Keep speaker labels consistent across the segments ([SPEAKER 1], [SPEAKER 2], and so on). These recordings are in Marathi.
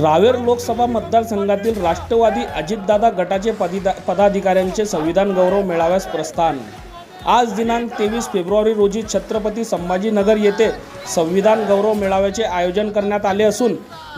[SPEAKER 1] रावेर लोकसभा मतदारसंघातील राष्ट्रवादी अजितदादा गटाचे पदिदा पदाधिकाऱ्यांचे संविधान गौरव मेळाव्यास प्रस्थान. आज दिनांक तेवीस फेब्रुवारी रोजी छत्रपती संभाजीनगर येथे संविधान गौरव मेळाव्याचे आयोजन करण्यात आले असून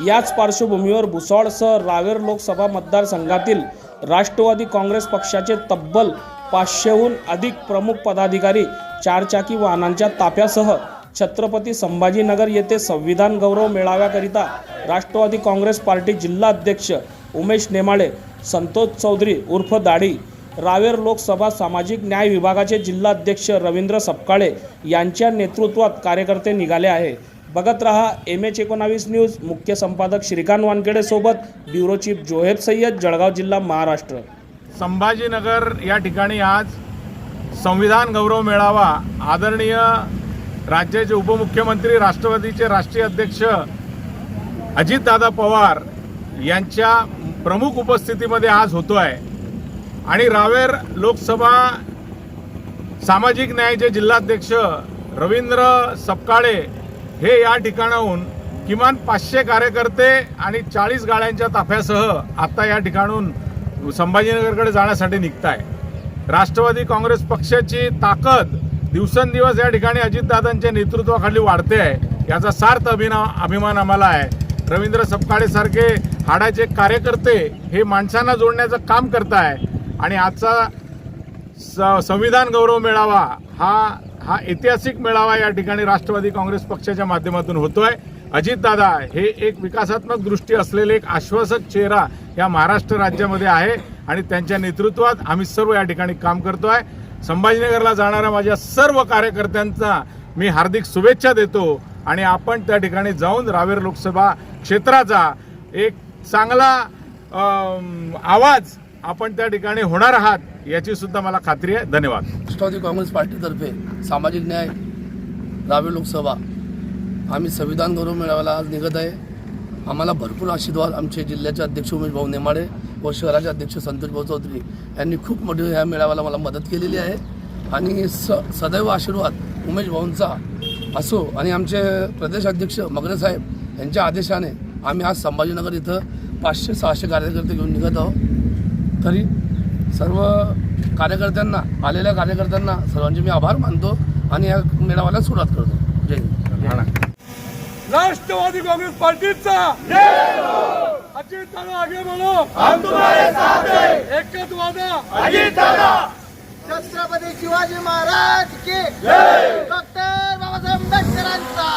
[SPEAKER 1] याच पार्श्वभूमीवर भुसावळसह रावेर लोकसभा मतदारसंघातील राष्ट्रवादी काँग्रेस पक्षाचे तब्बल पाचशेहून अधिक प्रमुख पदाधिकारी चारचाकी वाहनांच्या ताफ्यासह छत्रपती संभाजीनगर येथे संविधान गौरव मेळाव्याकरिता राष्ट्रवादी काँग्रेस पार्टी जिल्हा अध्यक्ष उमेश नेमाळे संतोष चौधरी उर्फ दाढी रावेर लोकसभा सामाजिक न्याय विभागाचे जिल्हाध्यक्ष रवींद्र सपकाळे यांच्या नेतृत्वात कार्यकर्ते निघाले आहे. बघत रहा एम एच एकोणावीस न्यूज. मुख्य संपादक श्रीकांत वानखेडे सोबत ब्युरो चीफ जोहेब सय्यद जळगाव जिल्हा महाराष्ट्र.
[SPEAKER 2] संभाजीनगर या ठिकाणी आज संविधान गौरव मेळावा आदरणीय राज्याचे उपमुख्यमंत्री राष्ट्रवादीचे राष्ट्रीय अध्यक्ष अजितदादा पवार यांच्या प्रमुख उपस्थितीमध्ये आज होतो आहे आणि रावेर लोकसभा सामाजिक न्यायाचे जिल्हाध्यक्ष रवींद्र सपकाळे हे या ठिकाणाहून किमान पाचशे कार्यकर्ते आणि चाळीस गाड्यांच्या ताफ्यासह आता या ठिकाणून संभाजीनगरकडे जाण्यासाठी निघत आहे राष्ट्रवादी काँग्रेस पक्षाची ताकद दिवसेंदिवस या ठिकाणी अजितदादांच्या नेतृत्वाखाली वाढते आहे. याचा सार्थ अभिना अभिमान आम्हाला आहे. रवींद्र सपकाळेसारखे हाडाचे कार्यकर्ते हे माणसांना जोडण्याचं काम करत आहे आणि आजचा स- संविधान गौरव मेळावा हा हा ऐतिहासिक मेळावा या ठिकाणी राष्ट्रवादी काँग्रेस पक्षाच्या माध्यमातून होतोय. अजितदादा हे एक विकासात्मक दृष्टी असलेले एक आश्वासक चेहरा या महाराष्ट्र राज्यामध्ये आहे. आणि त्यांच्या नेतृत्वात आम्ही सर्व या ठिकाणी काम करतो आहे संभाजीनगरला जाणाऱ्या माझ्या सर्व कार्यकर्त्यांचा मी हार्दिक शुभेच्छा देतो आणि आपण त्या ठिकाणी जाऊन रावेर लोकसभा क्षेत्राचा एक चांगला आवाज आपण त्या ठिकाणी होणार आहात याची सुद्धा मला खात्री आहे. धन्यवाद.
[SPEAKER 3] राष्ट्रवादी काँग्रेस पार्टीतर्फे सामाजिक न्याय रावे लोकसभा. आम्ही संविधान गौरव मेळाव्याला आज निघत आहे. आम्हाला भरपूर आशीर्वाद आमचे जिल्ह्याचे अध्यक्ष उमेश भाऊ नेमाडे व शहराचे अध्यक्ष संतोष भाऊ चौधरी यांनी खूप मोठी ह्या मेळाव्याला मला मदत केलेली आहे. आणि स सदैव आशीर्वाद उमेश भाऊंचा असो आणि आमचे प्रदेश अध्यक्ष मगरे साहेब यांच्या आदेशाने आम्ही आज संभाजीनगर इथं पाचशे सहाशे कार्यकर्ते घेऊन निघत आहोत. तरी सर्व कार्यकर्त्यांना आलेल्या कार्यकर्त्यांना सर्वांचे मी आभार मानतो आणि या मेळाव्याला सुरुवात करतो. जय
[SPEAKER 4] राष्ट्रवादी काँग्रेस पार्टीचा! अजित दादा आगे बढ़ो एकच वादा।
[SPEAKER 5] छत्रपती शिवाजी महाराज की डॉक्टर बाबासाहेब आंबेडकरांचा